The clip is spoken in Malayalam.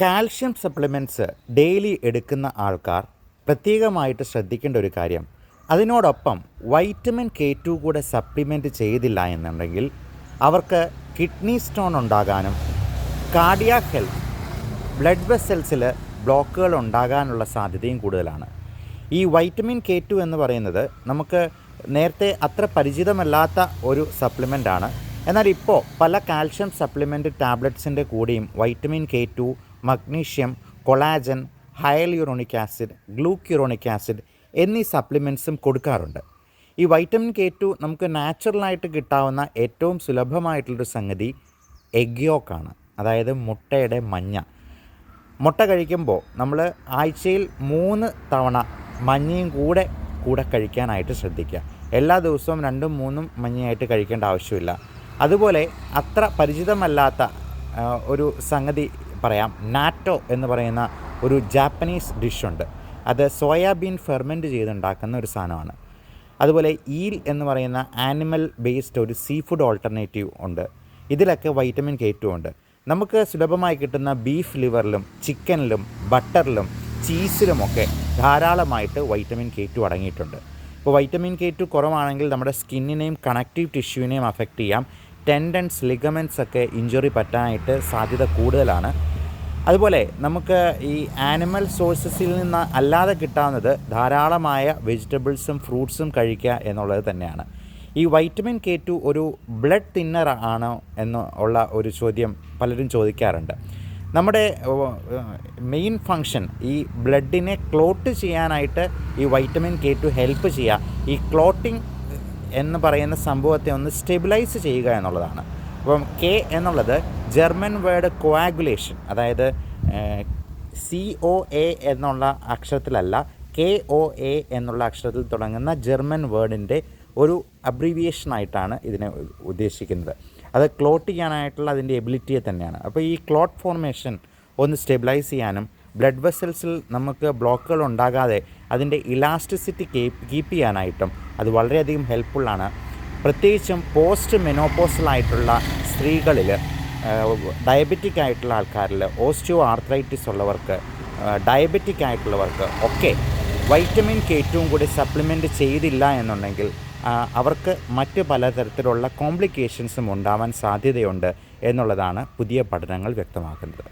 കാൽഷ്യം സപ്ലിമെന്റ്സ് ഡെയിലി എടുക്കുന്ന ആൾക്കാർ പ്രത്യേകമായിട്ട് ശ്രദ്ധിക്കേണ്ട ഒരു കാര്യം. അതിനോടൊപ്പം വൈറ്റമിൻ കെ ടു കൂടെ സപ്ലിമെന്റ് ചെയ്തില്ല എന്നുണ്ടെങ്കിൽ അവർക്ക് കിഡ്നി സ്റ്റോൺ ഉണ്ടാകാനും കാർഡിയാക് ഹെൽത്ത് ബ്ലഡ് വെസൽസിൽ ബ്ലോക്കുകൾ ഉണ്ടാകാനുള്ള സാധ്യതയും കൂടുതലാണ്. ഈ വൈറ്റമിൻ കെ ടു എന്ന് പറയുന്നത് നമുക്ക് നേരത്തെ അത്ര പരിചിതമല്ലാത്ത ഒരു സപ്ലിമെന്റ് ആണ്. എന്നാൽ ഇപ്പോൾ പല കാൽഷ്യം സപ്ലിമെന്റ് ടാബ്ലറ്റ്സിന്റെ കൂടെയും vitamin K two magnesium collagen hyaluronic acid glucuronic acid എന്നീ സപ്ലിമെന്റ്സും കൊടുക്കാറുണ്ട്. ഈ വൈറ്റമിൻ കെ ടു നമുക്ക് നാച്ചുറലായിട്ട് കിട്ടാവുന്ന ഏറ്റവും സുലഭമായിട്ടുള്ളൊരു സംഗതി എഗ് യോക്കാണ് അതായത് മുട്ടയുടെ മഞ്ഞ. മുട്ട കഴിക്കുമ്പോൾ നമ്മൾ ആഴ്ചയിൽ മൂന്ന് തവണ മഞ്ഞയും കൂടെ കൂടെ കഴിക്കാനായിട്ട് ശ്രദ്ധിക്കുക. എല്ലാ ദിവസവും രണ്ടും മൂന്നും മഞ്ഞയായിട്ട് കഴിക്കേണ്ട ആവശ്യമില്ല. അതുപോലെ അത്ര പരിചിതമല്ലാത്ത ഒരു സംഗതി പറയാം. നാറ്റോ എന്ന് പറയുന്ന ഒരു ജാപ്പനീസ് ഡിഷുണ്ട്. അത് സോയാബീൻ ഫെർമെന്റ് ചെയ്തുണ്ടാക്കുന്ന ഒരു സാധനമാണ്. അതുപോലെ ഈൽ എന്ന് പറയുന്ന ആനിമൽ ബേസ്ഡ് ഒരു സീ ഫുഡ് ഓൾട്ടർനേറ്റീവ് ഉണ്ട്. ഇതിലൊക്കെ വൈറ്റമിൻ കെ ടു ഉണ്ട്. നമുക്ക് സുലഭമായി കിട്ടുന്ന ബീഫ് ലിവറിലും ചിക്കനിലും ബട്ടറിലും ചീസിലുമൊക്കെ ധാരാളമായിട്ട് വൈറ്റമിൻ കെ ടു അടങ്ങിയിട്ടുണ്ട്. ഇപ്പോൾ വൈറ്റമിൻ കെ ടു കുറവാണെങ്കിൽ നമ്മുടെ സ്കിന്നിനെയും കണക്റ്റീവ് ടിഷ്യൂവിനെയും അഫക്റ്റ് ചെയ്യാം. ടെൻഡൻസ് ലിഗമെന്റ്സ് ഒക്കെ ഇഞ്ചുറി പറ്റാനായിട്ട് സാധ്യത കൂടുതലാണ്. അതുപോലെ നമുക്ക് ഈ ആനിമൽ സോഴ്സസിൽ നിന്ന് അല്ലാതെ കിട്ടാവുന്നത് ധാരാളമായ വെജിറ്റബിൾസും ഫ്രൂട്ട്സും കഴിക്കുക എന്നുള്ളത് തന്നെയാണ്. ഈ വൈറ്റമിൻ കെ ടു ഒരു ബ്ലഡ് തിന്നർ ആണോ എന്ന് ഉള്ള ഒരു ചോദ്യം പലരും ചോദിക്കാറുണ്ട്. നമ്മുടെ മെയിൻ ഫങ്ഷൻ ഈ ബ്ലഡിനെ ക്ലോട്ട് ചെയ്യാനായിട്ട് ഈ വൈറ്റമിൻ കെ ടു ഹെൽപ്പ് ചെയ്യുക. ഈ ക്ലോട്ടിംഗ് എന്ന് പറയുന്ന സംഭവത്തെ ഒന്ന് സ്റ്റെബിലൈസ് ചെയ്യുക എന്നുള്ളതാണ്. അപ്പം കെ എന്നുള്ളത് ജർമ്മൻ വേർഡ് കോയാഗുലേഷൻ അതായത് സി ഒ എ എന്നുള്ള അക്ഷരത്തിലല്ല കെ ഒ എ എന്നുള്ള അക്ഷരത്തിൽ തുടങ്ങുന്ന ജർമ്മൻ വേർഡിന്റെ ഒരു അബ്രീവിയേഷനായിട്ടാണ് ഇതിനെ ഉദ്ദേശിക്കുന്നത്. അത് ക്ലോട്ട് ചെയ്യാനായിട്ടുള്ള അതിന്റെ എബിലിറ്റിയെ തന്നെയാണ്. അപ്പോൾ ഈ ക്ലോട്ട് ഫോർമേഷൻ ഒന്ന് സ്റ്റെബിലൈസ് ചെയ്യാനും ബ്ലഡ് വെസൽസിൽ നമുക്ക് ബ്ലോക്കുകൾ ഉണ്ടാകാതെ അതിന്റെ ഇലാസ്റ്റിസിറ്റി കീപ്പ് ചെയ്യാനായിട്ടും അത് വളരെയധികം ഹെൽപ്ഫുള്ളാണ് പ്രത്യേകിച്ചും പോസ്റ്റ് മെനോപോസലായിട്ടുള്ള സ്ത്രീകളിൽ ഡയബറ്റിക് ആയിട്ടുള്ള ആൾക്കാരിൽ ഓസ്റ്റിയോ ആർത്രൈറ്റിസ് ഉള്ളവർക്ക് ഡയബറ്റിക് ആയിട്ടുള്ളവർക്ക് ഒക്കെ വൈറ്റമിൻ കെ ടുവും കൂടി സപ്ലിമെന്റ് ചെയ്തില്ല എന്നുണ്ടെങ്കിൽ അവർക്ക് മറ്റ് പലതരത്തിലുള്ള കോംപ്ലിക്കേഷൻസും ഉണ്ടാവാൻ സാധ്യതയുണ്ട് എന്നുള്ളതാണ് പുതിയ പഠനങ്ങൾ വ്യക്തമാക്കുന്നത്.